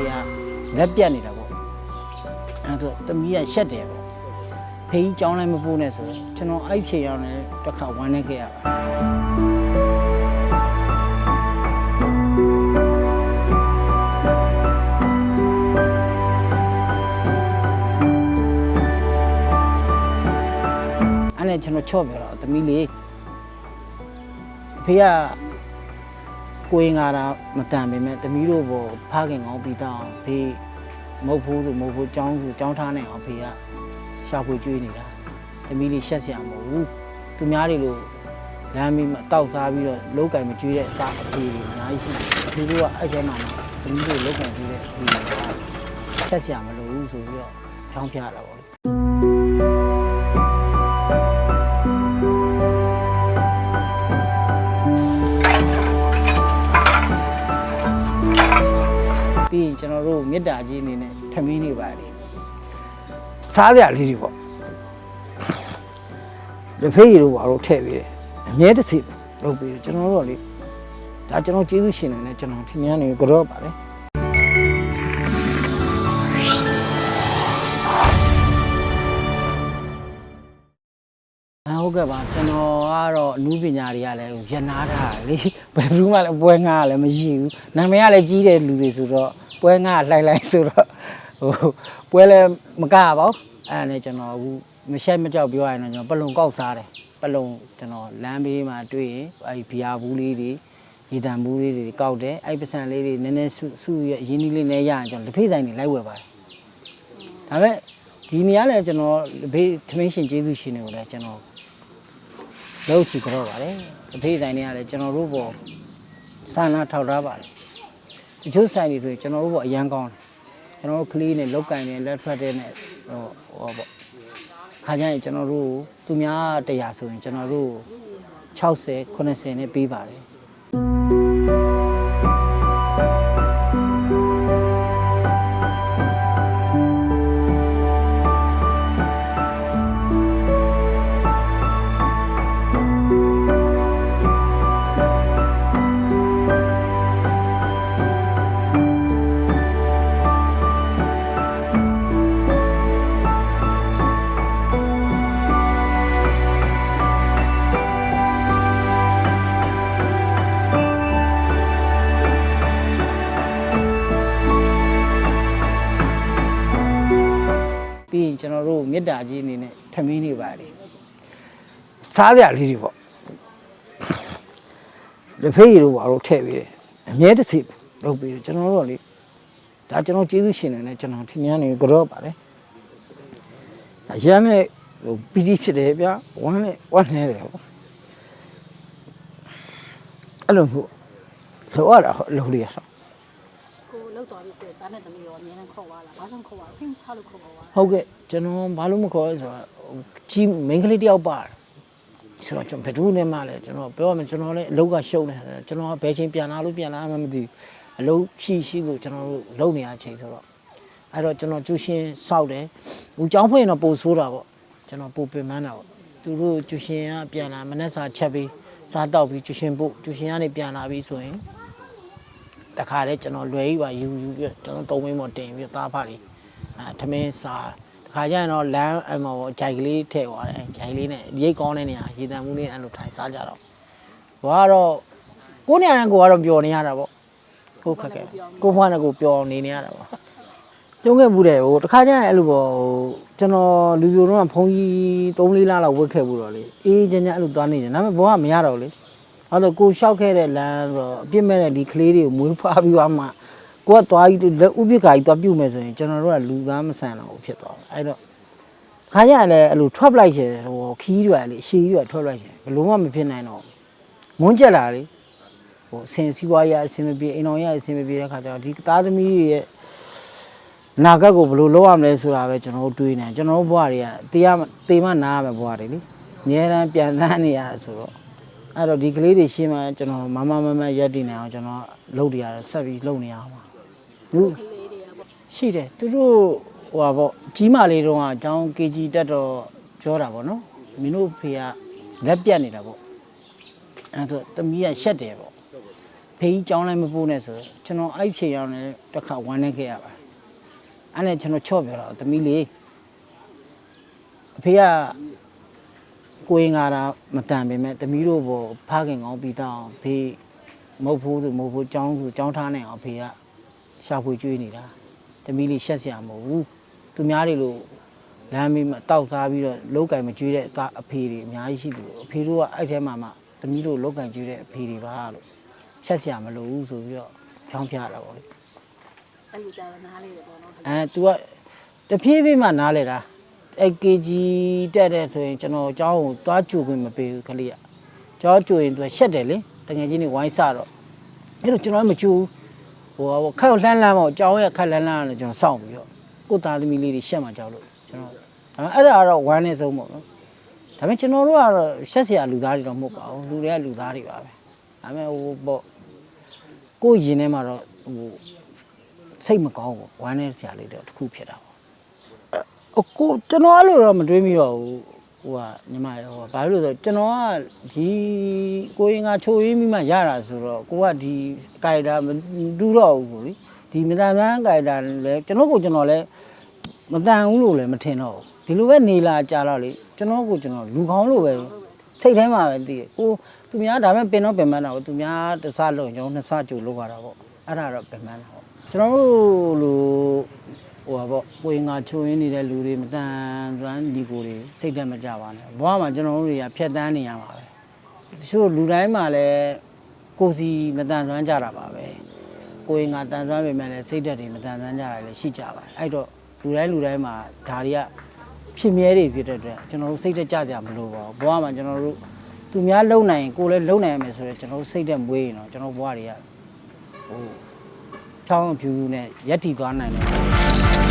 ဖေကလက်ပြတ်နေတာပေါ့အဲ့တော့တမီးကရှက်တယ်ပေါ့ဖေကြီးကြောင်းလည်းမပိုးနဲ့ဆိုတော့ကျွန်တော်အဲ့ချိန်ရောက်နေတစ်ခါဝမ်းနေခဲ့ရပါအဲ့နဲ့ကျွန်တော်ချော့ပြတော့တမီးလေးဖေက ကိုရင်ငါတာမတန်ပေမဲ့တမီးတို့ဘောဖားခင်ကောင်းပြီးတော့ဖေမဟုတ်ဘူးဆိုမဟုတ်ဘူးចောင်းဆိုចောင်းထားနေအောင်ဖေကရှာဖွေကျွေးနေတာတမီးလေးရှက်စရာမဟုတ်ဘူးသူများတွေလို့လမ်းမီးမတောက်စားပြီးတော့လောက်ကင်မကျွေးတဲ့အစားအဖေတွေအများကြီးရှိတယ်အဖေတို့ကအဲ့ကျမှတမီးတို့လောက်ကင်ကျွေးတဲ့အဖေတွေကရှက်စရာမလိုဘူးဆိုပြီးတော့ချောင်းပြတာပေါ့ ပြီးရင်ကျွန်တော်တို့မေတ္တာကြီးအနေနဲ့ထမင်းနေပါလေစားရလေးတွေပေါ့ဒီဖေးရီတို့ဘာလို့ထည့်ပြီးတယ်အမြဲတစေလုပ်ပြီးတယ်ကျွန်တော်တို့ကလေဒါကျွန်တော်ကျေးဇူးရှင်နေတယ်ကျွန်တော်ထင်ရနေကြတော့ပါလေ ဟုတ်ကဲ့ပါကျွန်တော်ကတော့အနုပညာတွေကလည်းရနာတာလေဘယ်ဘူးမှလည်းပွဲငါကလည်းမရှိဘူးနာမည်ကလည်းကြီးတဲ့လူတွေဆိုတော့ပွဲငါလှိုက်လိုက်ဆိုတော့ဟိုပွဲလည်းမကပါဘူးအဲ့ဒါနဲ့ကျွန်တော်အခုမရှက်မကြောက်ပြောရရင်တော့ကျွန်တော်ပလုံကောက်စားတယ်ပလုံကျွန်တော်လမ်းဘေးမှာတွေ့ရင်အဲ့ဒီဘီယာဘူးလေးတွေရေတံဘူးလေးတွေကောက်တယ်အဲ့ပစံလေးတွေနည်းနည်းစုစုရရင်းနှီးလေးနဲ့ရရင်ကျွန်တော်လက်ဖေးဆိုင်တွေလိုက်ဝယ်ပါတယ်ဒါပေမဲ့ဒီနေရာလည်းကျွန်တော်လက်ဖေးသမင်းရှင်ကျေးဇူးရှင်တွေကိုလည်းကျွန်တော် လောက်ချီကြောပါတယ်အဖေးဆိုင်တွေကလည်းကျွန်တော်တို့ပေါ်စာနာထောက်ထားပါတယ်တချို့ဆိုင်တွေဆိုရင်ကျွန်တော်တို့ပေါ်အရန်ကောင်းတယ်ကျွန်တော်တို့ကလေးနဲ့လောက်ကင်နဲ့လက်ဖက်တဲ့နဲ့ဟိုဟောပေါ့ခါကျရင်ကျွန်တော်တို့သူများတရားဆိုရင်ကျွန်တော်တို့60 90နဲ့ပေးပါတယ် မေတ္တာကြီးအနေနဲ့ထမင်းနေပါလေစားရလေးတွေပေါ့လက်ဖေးရီတို့ဘာလို့ထည့်ပြီးတယ်အမြဲတစေလုပ်ပြီးတယ်ကျွန်တော်တို့ကလေဒါကျွန်တော်ကျေးဇူးရှင်နေတယ်ကျွန်တော်ထင်ရနေကြတော့ပါလေအရမ်းနဲ့ဟိုပီတိဖြစ်တယ်ဗျာဝမ်းနဲ့ဝမ်းနေတယ်ပေါ့အဲ့လိုမျိုးလောရတာလောလေးရဆောင်ကို လောက်သွားပြီဆိုရင်ဒါနဲ့သမီးရောအများနဲ့ခေါ်သွားလားဘာကြောင့်ခေါ်သွားအဆင်ချလို့ခေါ်သွားဟုတ်ကဲ့ကျွန်တော်ဘာလို့မခေါ်လဲဆိုတော့ကြီးမိန်းကလေးတယောက်ပါတယ်ဆိုတော့ကျွန်တော်ဘယ်သူနဲ့မှလည်းကျွန်တော်ပြောရမယ်ကျွန်တော်လည်းအလုပ်ကရှုပ်နေတယ်ကျွန်တော်ကဘယ်ချိန်ပြန်လာလို့ပြန်လာမှမသိဘူးအလုပ်ရှိရှိကိုကျွန်တော်တို့လုပ်နေရချိန်ဆိုတော့အဲ့တော့ကျွန်တော်ကျူရှင်စောက်တယ်ဟိုចောင်းဖွင့်ရင်တော့ပို့ဆိုးတာပေါ့ကျွန်တော်ပို့ပင်ပန်းတာပေါ့သူတို့ကျူရှင်ကပြန်လာမနေ့စာချက်ပြီးစားတော့ပြီးကျူရှင်ပို့ကျူရှင်ကနေပြန်လာပြီးဆိုရင် တခါလေကျွန်တော်လွယ်ကြီးပါယူယူပြီးကျွန်တော်တုံးမင်းပေါ်တင်ပြီးသားဖားလေးအဲထမင်းစားတခါကျရင်တော့လမ်းအမောဂျိုက်ကလေးထည့်သွားတယ်ဂျိုက်လေးနဲ့ရိတ်ကောင်းတဲ့နေရာရေတံမှုလေးအဲ့လိုထိုင်စားကြတော့ဘာကတော့ကိုနေရာနဲ့ကိုကတော့ပျော်နေရတာပေါ့ကိုခက်ခဲကိုဘွားနဲ့ကိုပျော်နေနေရတာပေါ့ကျုံးခဲ့ဘူးတယ်ဟိုတခါကျရင်အဲ့လိုပေါ့ဟိုကျွန်တော်လူပြိုတော့ဖုန်းကြီး3 4လလောက်ဝတ်ခဲ့ဘူးတော့လေအေးချမ်းချမ်းအဲ့လိုသွားနေတယ်ဒါပေမဲ့ဘောကမရတော့ဘူးလေ အဲ့တော့ကိုလျှောက်ခဲ့တဲ့လမ်းဆိုတော့အပြစ်မဲ့တဲ့ဒီကလေးတွေကိုမွေးဖွားပြီးသွားမှကိုကသွားပြီးလက်ဥပိ္ပခာကြီးသွားပြုတ်မယ်ဆိုရင်ကျွန်တော်တို့ကလူသားမဆန်တော့ဘူးဖြစ်သွားတယ်အဲ့တော့ခါကြလည်းအဲ့လိုထွက်ပလိုက်ချင်ဟိုခီးရွယ်လေအရှိရွယ်ထွက်ပလိုက်ချင်ဘယ်လို့မှမဖြစ်နိုင်တော့ဘူးမွန်းကြက်လာလေဟိုအစင်စီးပွားရေးအစင်မပြေအိမ်တော်ရေးအစင်မပြေတဲ့ခါကျတော့ဒီသားသမီးတွေရဲ့နာဂတ်ကိုဘယ်လိုလုပ်ရမလဲဆိုတာပဲကျွန်တော်တို့တွေးနေတယ်ကျွန်တော်တို့ဘဝတွေကတေးရတေးမနာရမယ်ဘဝတွေလေအများတန်းပြန်သန်းနေရဆိုတော့ အဲ့တော့ဒီကလေးတွေရှင်းမှကျွန်တော်မမမမရက်တည်နေအောင်ကျွန်တော်လုပ်နေရတယ်ဆက်ပြီးလုပ်နေရအောင်ပါဟုတ်ကလေးတွေကပေါ့ရှိတယ်သူတို့ဟိုပါပေါ့ကြီးမလေးတုန်းကအကြောင်း KG တက်တော့ပြောတာပေါ့နော်မင်းတို့ဖေကလက်ပြတ်နေတာပေါ့အဲ့တော့တမီးကရှက်တယ်ပေါ့တဖေးကြီးကြောင်းလည်းမပိုးနဲ့ဆိုတော့ကျွန်တော်အဲ့ဒီချိန်ရောက်နေတစ်ခါဝမ်းနေခဲ့ရပါတယ်အဲ့နဲ့ကျွန်တော်ချော့ပြောတော့သမီးလေးအဖေက ကိုရင်ကားတာမတန်ပေမဲ့သမီးတို့ဘောဖခင်ကောင်းပြီးတော့ဖေးမဟုတ်ဘူးဆိုမဟုတ်ဘူးကြောင်းဆိုကြောင်းထားနေအောင်ဖေးကရှာဖွေကျွေးနေတာသမီးလေးရှက်စရာမဟုတ်ဘူးသူများတွေလို့လမ်းမေးမှာတောက်စားပြီးတော့လောက်ကင်မကျွေးတဲ့အကအဖေတွေအများကြီးရှိတယ်အဖေတို့ကအဲ့ထဲမှာမှသမီးတို့လောက်ကင်ကျွေးတဲ့အဖေတွေပါလို့ချက်စရာမလိုဘူးဆိုပြီးတော့ဖြောင်းပြတာပေါ့လေအဲ့လိုကြာတော့နားလေးတယ်ပေါ့နော်အဲ तू ကတဖြည်းဖြည်းမှနားလဲတာ အဲ KG တက်တဲ့ဆိုရင်ကျွန်တော်အเจ้าကိုသွားကြိုခွင့်မပေးဘူးခလေးကကျောင်းကြိုရင် तू ရှက်တယ်လေတကယ်ချင်းနေဝိုင်းစတော့အဲ့တော့ကျွန်တော်ကမကြိုဘူးဟိုခက်လှမ်းလှမ်းပေါ့အเจ้าရဲ့ခက်လှမ်းလှမ်းလို့ကျွန်တော်စောင့်ပြီးတော့ကိုယ်သားသမီးလေးတွေရှက်မှကြောက်လို့ကျွန်တော်ဒါပေမဲ့အဲ့ဒါကတော့ဝမ်းနေဆုံးပေါ့နော်ဒါပေမဲ့ကျွန်တော်တို့ကတော့ရှက်စရာလူသားတွေတော့မဟုတ်ပါဘူးလူတွေကလူသားတွေပါပဲဒါပေမဲ့ဟိုပေါ့ ကိုယ့်ရင်ထဲမှာတော့ဟိုစိတ်မကောင်းဘူးဝမ်းနေစရာလေးတော့တစ်ခုဖြစ်တာပေါ့ ါ့ အကိုကျွန်တော်အဲ့လိုတော့မတွေးမိတော့ဘူးဟိုကညီမဟိုဘာလို့လဲဆိုတော့ကျွန်တော်ကဒီကိုရင်ကချိုးရင်းမိမှရတာဆိုတော့ကိုကဒီကာရီတာမတူတော့ဘူးကိုလေဒီမတန်တန်းကာရီတာလည်းကျွန်တော်ကိုကျွန်တော်လည်းမတန်ဘူးလို့လည်းမထင်တော့ဘူးဒီလိုပဲနေလာကြာတော့လေကျွန်တော်ကိုကျွန်တော်လူကောင်းလို့ပဲစိတ်ထဲမှာပဲတည်ကိုသူများဒါပေမဲ့ပင်တော့ပင်မန်းတာကိုသူများတစ်စလုံးကျွန်တော်နှစ်စကြိုလောက်ရတာပေါ့အဲ့ဒါတော့ပင်မန်းတာပေါ့ကျွန်တော်တို့လို ဟိုပါပေါ့ကိုရင်ကချိုးရင်းနေတဲ့လူတွေမတန်စွမ်းဒီကိုတွေစိတ်တက်မကြပါနဲ့ဘဝမှာကျွန်တော်တို့တွေကဖြတ်တန်းနေရမှာပဲတချို့လူတိုင်းမှာလည်းကိုယ်စီမတန်စွမ်းကြတာပါပဲကိုရင်ကတန်ဆွမ်းပေမဲ့လည်းစိတ်ဓာတ်တွေမတန်ဆွမ်းကြတာလည်းရှိကြပါတယ်အဲ့တော့လူတိုင်းလူတိုင်းမှာဒါတွေကဖြစ်မြဲတွေဖြစ်တဲ့အတွက်ကျွန်တော်တို့စိတ်ဓာတ်ကြကြမလို့ပါဘူးဘဝမှာကျွန်တော်တို့သူများလုံနိုင်ရင်ကိုယ်လည်းလုံနိုင်ရမယ်ဆိုတော့ကျွန်တော်တို့စိတ်ဓာတ်မွေးရင်တော့ကျွန်တော်ဘဝတွေကဟိုချောင်းဖြူဖြူနဲ့ရက်တည်သွားနိုင်တယ် Podcast.